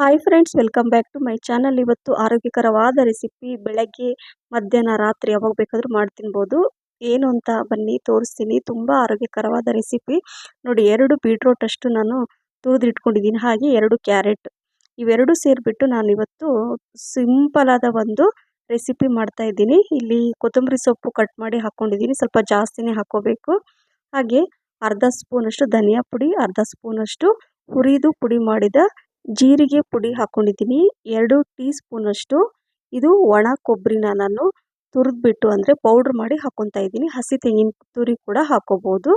Hi friends welcome back to my channel ಇವತ್ತು ಆರೋಗ್ಯಕರವಾದ recipe ಬೆಳಗ್ಗೆ, ಮಧ್ಯಾಹ್ನ, ರಾತ್ರಿ ಯಾವಾಗ ಬೇಕಾದರೂ ಮಾಡಿ ತಿನ್ಬೋದು ಏನು ಅಂತ ಬನ್ನಿ, ತೋರಿಸ್ತೀನಿ. ತುಂಬ ಆರೋಗ್ಯಕರವಾದ ರೆಸಿಪಿ ನೋಡಿ, ಎರಡು ಬೀಟ್ರೋಟ್ ಅಷ್ಟು ನಾನು ತುರಿದಿಟ್ಕೊಂಡಿದ್ದೀನಿ. ಹಾಗೆ ಎರಡು ಕ್ಯಾರೆಟ್ ಇವೆರಡು ಸೇರಿಬಿಟ್ಟು ನಾನು ಇವತ್ತು ಸಿಂಪಲ್ ಆದ ಒಂದು ರೆಸಿಪಿ ಮಾಡ್ತಾ ಇದ್ದೀನಿ. ಇಲ್ಲಿ ಕೊತ್ತಂಬರಿ ಸೊಪ್ಪು ಕಟ್ ಮಾಡಿ ಹಾಕ್ಕೊಂಡಿದ್ದೀನಿ ಸ್ವಲ್ಪ ಜಾಸ್ತಿನೇ ಹಾಕ್ಕೋಬೇಕು ಹಾಗೆ ಅರ್ಧ ಸ್ಪೂನಷ್ಟು ಧನಿಯಾ ಪುಡಿ, ಅರ್ಧ ಸ್ಪೂನಷ್ಟು ಹುರಿದು ಪುಡಿ ಮಾಡಿದ ಜೀರಿಗೆ ಪುಡಿ ಹಾಕ್ಕೊಂಡಿದ್ದೀನಿ ಎರಡು ಟೀ ಸ್ಪೂನಷ್ಟು ಇದು ಒಣ ಕೊಬ್ಬರಿನ ನಾನು ತುರಿದ್ಬಿಟ್ಟು ಅಂದರೆ ಪೌಡ್ರ್ ಮಾಡಿ ಹಾಕ್ಕೊತಾ ಇದ್ದೀನಿ. ಹಸಿ ತೆಂಗಿನ ತುರಿ ಕೂಡ ಹಾಕ್ಕೋಬೋದು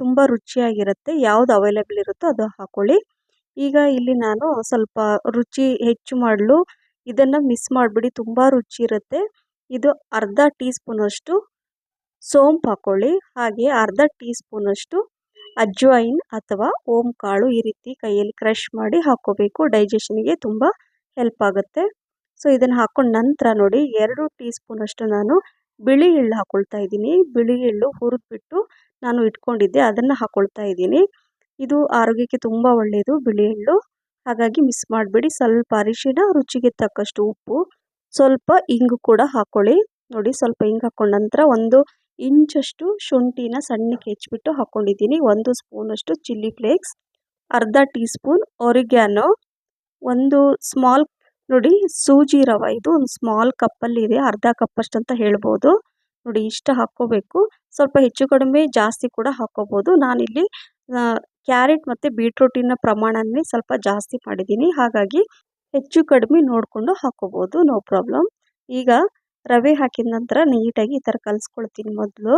ತುಂಬ ರುಚಿಯಾಗಿರುತ್ತೆ. ಯಾವುದು ಅವೈಲೇಬಲ್ ಇರುತ್ತೋ ಅದು ಹಾಕ್ಕೊಳ್ಳಿ ಈಗ ಇಲ್ಲಿ ನಾನು ಸ್ವಲ್ಪ ರುಚಿ ಹೆಚ್ಚು ಮಾಡಲು. ಇದನ್ನು ಮಿಸ್ ಮಾಡಿಬಿಡಿ. ತುಂಬ ರುಚಿ ಇರುತ್ತೆ. ಇದು ಅರ್ಧ ಟೀ ಸ್ಪೂನಷ್ಟು ಸೋಂಪು ಹಾಕ್ಕೊಳ್ಳಿ ಹಾಗೆ ಅರ್ಧ ಟೀ ಸ್ಪೂನಷ್ಟು ಅಜ್ವೈನ್ ಅಥವಾ ಓಂ ಕಾಳು ಈ ರೀತಿ ಕೈಯಲ್ಲಿ ಕ್ರಷ್ ಮಾಡಿ ಹಾಕ್ಕೋಬೇಕು. ಡೈಜೆಷನ್ಗೆ ತುಂಬ ಹೆಲ್ಪ್ ಆಗುತ್ತೆ. ಸೊ ಇದನ್ನು ಹಾಕ್ಕೊಂಡ ನಂತರ ನೋಡಿ ಎರಡು ಟೀ ಸ್ಪೂನಷ್ಟು ನಾನು ಬಿಳಿ ಎಳ್ಳು ಹಾಕ್ಕೊಳ್ತಾ ಇದ್ದೀನಿ. ಬಿಳಿ ಎಳ್ಳು ಹುರಿದ್ಬಿಟ್ಟು ನಾನು ಇಟ್ಕೊಂಡಿದ್ದೆ. ಅದನ್ನು ಹಾಕ್ಕೊಳ್ತಾ ಇದ್ದೀನಿ. ಇದು ಆರೋಗ್ಯಕ್ಕೆ ತುಂಬ ಒಳ್ಳೆಯದು ಬಿಳಿ ಎಳ್ಳು. ಹಾಗಾಗಿ ಮಿಸ್ ಮಾಡಬೇಡಿ. ಸ್ವಲ್ಪ ಅರಿಶಿನ, ರುಚಿಗೆ ತಕ್ಕಷ್ಟು ಉಪ್ಪು, ಸ್ವಲ್ಪ ಇಂಗು ಕೂಡ ಹಾಕ್ಕೊಳ್ಳಿ ನೋಡಿ ಸ್ವಲ್ಪ ಇಂಗು ಹಾಕ್ಕೊಂಡ ನಂತರ ಒಂದು ಇಂಚಷ್ಟು ಶುಂಠಿನ ಸಣ್ಣಕ್ಕೆ ಹೆಚ್ಚಿಬಿಟ್ಟು ಹಾಕ್ಕೊಂಡಿದ್ದೀನಿ ಒಂದು ಸ್ಪೂನಷ್ಟು ಚಿಲ್ಲಿ ಫ್ಲೇಕ್ಸ್, ಅರ್ಧ ಟೀ ಸ್ಪೂನ್ ಒರಿಗ್ಯಾನೋ, ಒಂದು ಸ್ಮಾಲ್ ನೋಡಿ ಸೂಜಿ ರವೆ ಇದು ಒಂದು ಸ್ಮಾಲ್ ಕಪ್ಪಲ್ಲಿದೆ ಅರ್ಧ ಕಪ್ಪಷ್ಟು ಅಂತ ಹೇಳ್ಬೋದು. ನೋಡಿ ಇಷ್ಟು ಹಾಕ್ಕೋಬೇಕು. ಸ್ವಲ್ಪ ಹೆಚ್ಚು ಕಡಿಮೆ ಜಾಸ್ತಿ ಕೂಡ ಹಾಕ್ಕೋಬೋದು. ನಾನಿಲ್ಲಿ ಕ್ಯಾರೆಟ್ ಮತ್ತು ಬೀಟ್ರೂಟಿನ ಪ್ರಮಾಣನೇ ಸ್ವಲ್ಪ ಜಾಸ್ತಿ ಮಾಡಿದ್ದೀನಿ. ಹಾಗಾಗಿ ಹೆಚ್ಚು ಕಡಿಮೆ ನೋಡಿಕೊಂಡು ಹಾಕ್ಕೋಬೋದು, ನೋ ಪ್ರಾಬ್ಲಮ್. ಈಗ ರವೆ ಹಾಕಿದ ನಂತರ ನೀಟಾಗಿ ಈ ಥರ ಕಲಿಸ್ಕೊಳ್ತೀನಿ ಮೊದಲು.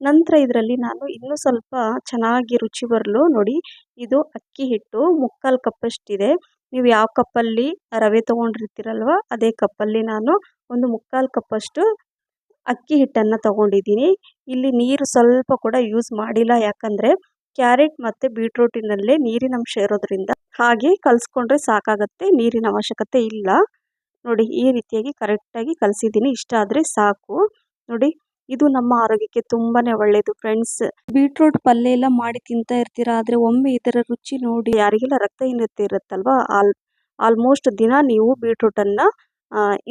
ನಂತರ ಇದರಲ್ಲಿ ನಾನು ಇನ್ನೂ ಸ್ವಲ್ಪ ಚೆನ್ನಾಗಿ ರುಚಿ ಬರಲು. ನೋಡಿ, ಇದು ಅಕ್ಕಿ ಹಿಟ್ಟು ಮುಕ್ಕಾಲು ಕಪ್ಪಷ್ಟಿದೆ. ನೀವು ಯಾವ ಕಪ್ಪಲ್ಲಿ ರವೆ ತೊಗೊಂಡಿರ್ತೀರಲ್ವ, ಅದೇ ಕಪ್ಪಲ್ಲಿ ನಾನು ಒಂದು ಮುಕ್ಕಾಲು ಕಪ್ಪಷ್ಟು ಅಕ್ಕಿ ಹಿಟ್ಟನ್ನು ತೊಗೊಂಡಿದ್ದೀನಿ. ಇಲ್ಲಿ ನೀರು ಸ್ವಲ್ಪ ಕೂಡ ಯೂಸ್ ಮಾಡಿಲ್ಲ. ಯಾಕಂದರೆ ಕ್ಯಾರೆಟ್ ಮತ್ತು ಬೀಟ್ರೂಟಿನಲ್ಲೇ ನೀರಿನ ಅಂಶ ಇರೋದ್ರಿಂದ ಹಾಗೆ ಕಲಿಸ್ಕೊಂಡ್ರೆ ಸಾಕಾಗುತ್ತೆ, ನೀರಿನ ಅವಶ್ಯಕತೆ ಇಲ್ಲ. ನೋಡಿ ಈ ರೀತಿಯಾಗಿ ಕರೆಕ್ಟಾಗಿ ಕಲಸಿದ್ದೀನಿ. ಇಷ್ಟ ಆದರೆ ಸಾಕು. ನೋಡಿ ಇದು ನಮ್ಮ ಆರೋಗ್ಯಕ್ಕೆ ತುಂಬಾ ಒಳ್ಳೆಯದು ಫ್ರೆಂಡ್ಸ್ ಬೀಟ್ರೂಟ್ ಪಲ್ಯ ಎಲ್ಲ ಮಾಡಿ ತಿಂತಾ ಇರ್ತೀರಾ? ಆದರೆ ಒಮ್ಮೆ ಇದರ ರುಚಿ ನೋಡಿ ಯಾರಿಗೆಲ್ಲ ರಕ್ತಹೀನತೆ ಇರುತ್ತಲ್ವಾ? ಆಲ್ ಆಲ್ಮೋಸ್ಟ್ ದಿನ ನೀವು ಬೀಟ್ರೂಟನ್ನು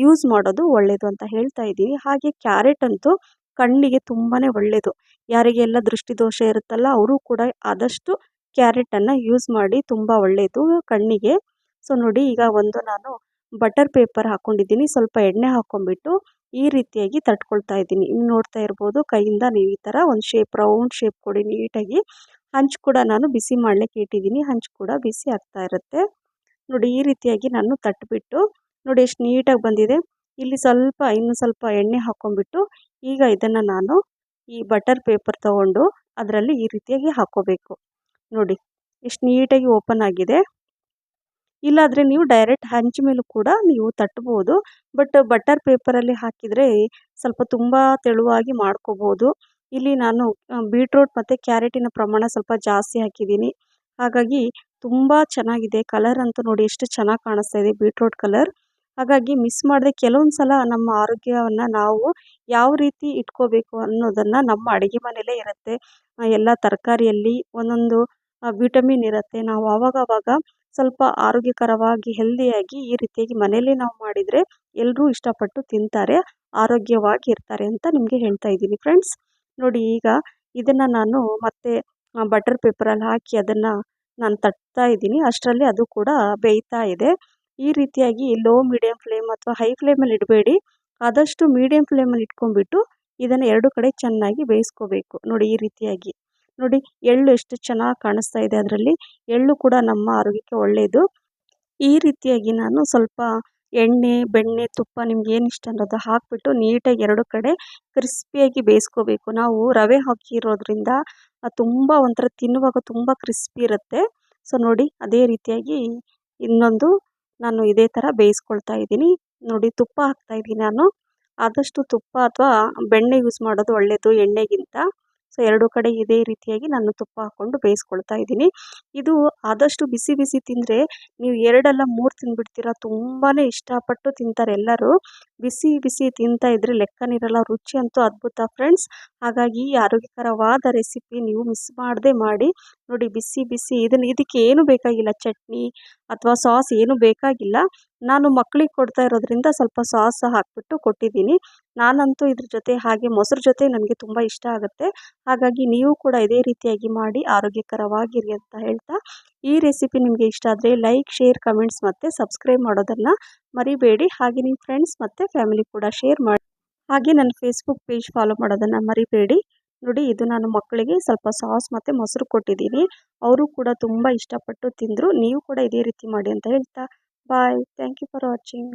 ಯೂಸ್ ಮಾಡೋದು ಒಳ್ಳೆಯದು ಅಂತ ಹೇಳ್ತಾ ಇದ್ದೀವಿ. ಹಾಗೆ ಕ್ಯಾರೆಟ್ ಅಂತೂ ಕಣ್ಣಿಗೆ ತುಂಬಾ ಒಳ್ಳೆಯದು ಯಾರಿಗೆಲ್ಲ ದೃಷ್ಟಿದೋಷ ಇರುತ್ತಲ್ಲ ಅವರು ಕೂಡ ಆದಷ್ಟು ಕ್ಯಾರೆಟನ್ನು ಯೂಸ್ ಮಾಡಿ ತುಂಬ ಒಳ್ಳೆಯದು ಕಣ್ಣಿಗೆ. ಸೊ ನೋಡಿ ಈಗ ಒಂದು ನಾನು ಬಟರ್ ಪೇಪರ್ ಹಾಕ್ಕೊಂಡಿದ್ದೀನಿ ಸ್ವಲ್ಪ ಎಣ್ಣೆ ಹಾಕ್ಕೊಂಬಿಟ್ಟು ಈ ರೀತಿಯಾಗಿ ತಟ್ಕೊಳ್ತಾ ಇದ್ದೀನಿ. ಇನ್ನು ನೋಡ್ತಾ ಇರ್ಬೋದು ಕೈಯಿಂದ ನೀವು ಈ ಥರ ಒಂದು ಶೇಪ್ ರೌಂಡ್ ಶೇಪ್ ಕೊಡಿ ನೀಟಾಗಿ. ಹಂಚು ಕೂಡ ನಾನು ಬಿಸಿ ಮಾಡಲಿಕ್ಕೆ ಇಟ್ಟಿದ್ದೀನಿ. ಹಂಚು ಕೂಡ ಬಿಸಿ ಆಗ್ತಾ ಇರುತ್ತೆ. ನೋಡಿ ಈ ರೀತಿಯಾಗಿ ನಾನು ತಟ್ಬಿಟ್ಟು ನೋಡಿ ಎಷ್ಟು ನೀಟಾಗಿ ಬಂದಿದೆ. ಇಲ್ಲಿ ಸ್ವಲ್ಪ, ಇನ್ನು ಸ್ವಲ್ಪ ಎಣ್ಣೆ ಹಾಕೊಂಡ್ಬಿಟ್ಟು ಈಗ ಇದನ್ನು ನಾನು ಈ ಬಟರ್ ಪೇಪರ್ ತೊಗೊಂಡು ಅದರಲ್ಲಿ ಈ ರೀತಿಯಾಗಿ ಹಾಕ್ಕೋಬೇಕು ನೋಡಿ, ಎಷ್ಟು ನೀಟಾಗಿ ಓಪನ್ ಆಗಿದೆ. ಇಲ್ಲಾದರೆ ನೀವು ಡೈರೆಕ್ಟ್ ಹಂಚು ಮೇಲೂ ಕೂಡ ನೀವು ತಟ್ಬೋದು. ಬಟ್ ಬಟರ್ ಪೇಪರಲ್ಲಿ ಹಾಕಿದರೆ ಸ್ವಲ್ಪ ತುಂಬ ತೆಳುವಾಗಿ ಮಾಡ್ಕೋಬೋದು. ಇಲ್ಲಿ ನಾನು ಬೀಟ್ರೋಟ್ ಮತ್ತು ಕ್ಯಾರೆಟಿನ ಪ್ರಮಾಣ ಸ್ವಲ್ಪ ಜಾಸ್ತಿ ಹಾಕಿದ್ದೀನಿ. ಹಾಗಾಗಿ ತುಂಬ ಚೆನ್ನಾಗಿದೆ. ಕಲರ್ ಅಂತೂ ನೋಡಿ ಎಷ್ಟು ಚೆನ್ನಾಗಿ ಕಾಣಿಸ್ತಾ ಇದೆ ಬೀಟ್ರೋಟ್ ಕಲರ್ ಹಾಗಾಗಿ ಮಿಸ್ ಮಾಡದೆ ಕೆಲವೊಂದು ಸಲ ನಮ್ಮ ಆರೋಗ್ಯವನ್ನು ನಾವು ಯಾವ ರೀತಿ ಇಟ್ಕೋಬೇಕು ಅನ್ನೋದನ್ನು ನಮ್ಮ ಅಡುಗೆ ಮನೆಯಲ್ಲೇ ಇರುತ್ತೆ. ಎಲ್ಲ ತರಕಾರಿಯಲ್ಲಿ ಒಂದೊಂದು ವಿಟಮಿನ್ ಇರುತ್ತೆ. ನಾವು ಆವಾಗವಾಗ ಸ್ವಲ್ಪ ಆರೋಗ್ಯಕರವಾಗಿ ಹೆಲ್ದಿಯಾಗಿ ಈ ರೀತಿಯಾಗಿ ಮನೆಯಲ್ಲೇ ನಾವು ಮಾಡಿದರೆ ಎಲ್ಲರೂ ಇಷ್ಟಪಟ್ಟು ತಿಂತಾರೆ, ಆರೋಗ್ಯವಾಗಿ ಇರ್ತಾರೆ ಅಂತ ನಿಮಗೆ ಹೇಳ್ತಾ ಇದ್ದೀನಿ ಫ್ರೆಂಡ್ಸ್ ನೋಡಿ ಈಗ ಇದನ್ನು ನಾನು ಮತ್ತೆ ಬಟರ್ ಪೇಪರಲ್ಲಿ ಹಾಕಿ ಅದನ್ನು ನಾನು ತಟ್ತಾ ಇದ್ದೀನಿ. ಅಷ್ಟರಲ್ಲಿ ಅದು ಕೂಡ ಬೇಯ್ತಾ ಇದೆ. ಈ ರೀತಿಯಾಗಿ ಲೋ ಮೀಡಿಯಮ್ ಫ್ಲೇಮ್ ಅಥವಾ ಹೈ ಫ್ಲೇಮಲ್ಲಿ ಇಡಬೇಡಿ. ಆದಷ್ಟು ಮೀಡಿಯಮ್ ಫ್ಲೇಮಲ್ಲಿ ಇಟ್ಕೊಂಡ್ಬಿಟ್ಟು ಇದನ್ನು ಎರಡು ಕಡೆ ಚೆನ್ನಾಗಿ ಬೇಯಿಸ್ಕೋಬೇಕು. ನೋಡಿ ಈ ರೀತಿಯಾಗಿ. ನೋಡಿ ಎಳ್ಳು ಎಷ್ಟು ಚೆನ್ನಾಗಿ ಕಾಣಿಸ್ತಾ ಇದೆ ಅದರಲ್ಲಿ. ಎಳ್ಳು ಕೂಡ ನಮ್ಮ ಆರೋಗ್ಯಕ್ಕೆ ಒಳ್ಳೆಯದು ಈ ರೀತಿಯಾಗಿ ನಾನು ಸ್ವಲ್ಪ ಎಣ್ಣೆ, ಬೆಣ್ಣೆ, ತುಪ್ಪ ನಿಮ್ಗೆ ಏನು ಇಷ್ಟ ಅನ್ನೋದು ಹಾಕಿಬಿಟ್ಟು ನೀಟಾಗಿ ಎರಡು ಕಡೆ ಕ್ರಿಸ್ಪಿಯಾಗಿ ಬೇಯಿಸ್ಕೋಬೇಕು. ನಾವು ರವೆ ಹಾಕಿರೋದ್ರಿಂದ ತುಂಬ ಒಂಥರ ತಿನ್ನುವಾಗ ತುಂಬ ಕ್ರಿಸ್ಪಿ ಇರುತ್ತೆ. ಸೊ ನೋಡಿ ಅದೇ ರೀತಿಯಾಗಿ ಇನ್ನೊಂದು ನಾನು ಇದೇ ಥರ ಬೇಯಿಸ್ಕೊಳ್ತಾ ಇದ್ದೀನಿ. ನೋಡಿ ತುಪ್ಪ ಹಾಕ್ತಾ ಇದ್ದೀನಿ ನಾನು. ಆದಷ್ಟು ತುಪ್ಪ ಅಥವಾ ಬೆಣ್ಣೆ ಯೂಸ್ ಮಾಡೋದು ಒಳ್ಳೆಯದು ಎಣ್ಣೆಗಿಂತ. ಸೊ ಎರಡು ಕಡೆ ಇದೇ ರೀತಿಯಾಗಿ ನಾನು ತುಪ್ಪ ಹಾಕ್ಕೊಂಡು ಬೇಯಿಸ್ಕೊಳ್ತಾ ಇದ್ದೀನಿ. ಇದು ಆದಷ್ಟು ಬಿಸಿ ಬಿಸಿ ತಿಂದರೆ ನೀವು ಎರಡಲ್ಲ ಮೂರು ತಿಂದುಬಿಡ್ತೀರ ತುಂಬಾ ಇಷ್ಟಪಟ್ಟು ತಿಂತಾರೆ ಎಲ್ಲರೂ. ಬಿಸಿ ಬಿಸಿ ತಿಂತಾ ಇದ್ದರೆ ಲೆಕ್ಕನಿರಲ್ಲ ರುಚಿ ಅಂತೂ ಅದ್ಭುತ ಫ್ರೆಂಡ್ಸ್. ಹಾಗಾಗಿ ಈ ಆರೋಗ್ಯಕರವಾದ ರೆಸಿಪಿ ನೀವು ಮಿಸ್ ಮಾಡದೆ ಮಾಡಿ. ನೋಡಿ ಬಿಸಿ ಬಿಸಿ ಇದನ್ನು ಇದಕ್ಕೆ ಏನು ಬೇಕಾಗಿಲ್ಲ? ಚಟ್ನಿ ಅಥವಾ ಸಾಸ್ ಏನು ಬೇಕಾಗಿಲ್ಲ. ನಾನು ಮಕ್ಕಳಿಗೆ ಕೊಡ್ತಾ ಇರೋದ್ರಿಂದ ಸ್ವಲ್ಪ ಸಾಸ್ ಹಾಕಿಬಿಟ್ಟು ಕೊಟ್ಟಿದ್ದೀನಿ. ನಾನಂತೂ ಇದ್ರ ಜೊತೆ ಹಾಗೆ ಮೊಸರು ಜೊತೆ ನನಗೆ ತುಂಬ ಇಷ್ಟ ಆಗುತ್ತೆ. ಹಾಗಾಗಿ ನೀವು ಕೂಡ ಇದೇ ರೀತಿಯಾಗಿ ಮಾಡಿ, ಆರೋಗ್ಯಕರವಾಗಿರಿ ಅಂತ ಹೇಳ್ತಾ ಈ ರೆಸಿಪಿ ನಿಮಗೆ ಇಷ್ಟ ಆದರೆ ಲೈಕ್ ಶೇರ್ ಕಮೆಂಟ್ಸ್ ಮತ್ತು ಸಬ್ಸ್ಕ್ರೈಬ್ ಮಾಡೋದನ್ನು ಮರಿಬೇಡಿ. ಹಾಗೆ ನಿಮ್ಮ ಫ್ರೆಂಡ್ಸ್ ಮತ್ತು ಫ್ಯಾಮಿಲಿ ಕೂಡ ಶೇರ್ ಮಾಡಿ. ಹಾಗೆ ನನ್ನ ಫೇಸ್ಬುಕ್ ಪೇಜ್ ಫಾಲೋ ಮಾಡೋದನ್ನು ಮರಿಬೇಡಿ. ನೋಡಿ, ಇದು ನಾನು ಮಕ್ಕಳಿಗೆ ಸ್ವಲ್ಪ ಸಾಸ್ ಮತ್ತು ಮೊಸರು ಕೊಟ್ಟಿದ್ದೀನಿ. ಅವರು ಕೂಡ ತುಂಬ ಇಷ್ಟಪಟ್ಟು ತಿಂದರು. ನೀವು ಕೂಡ ಇದೇ ರೀತಿ ಮಾಡಿ ಅಂತ ಹೇಳ್ತಾ. Bye thank you for watching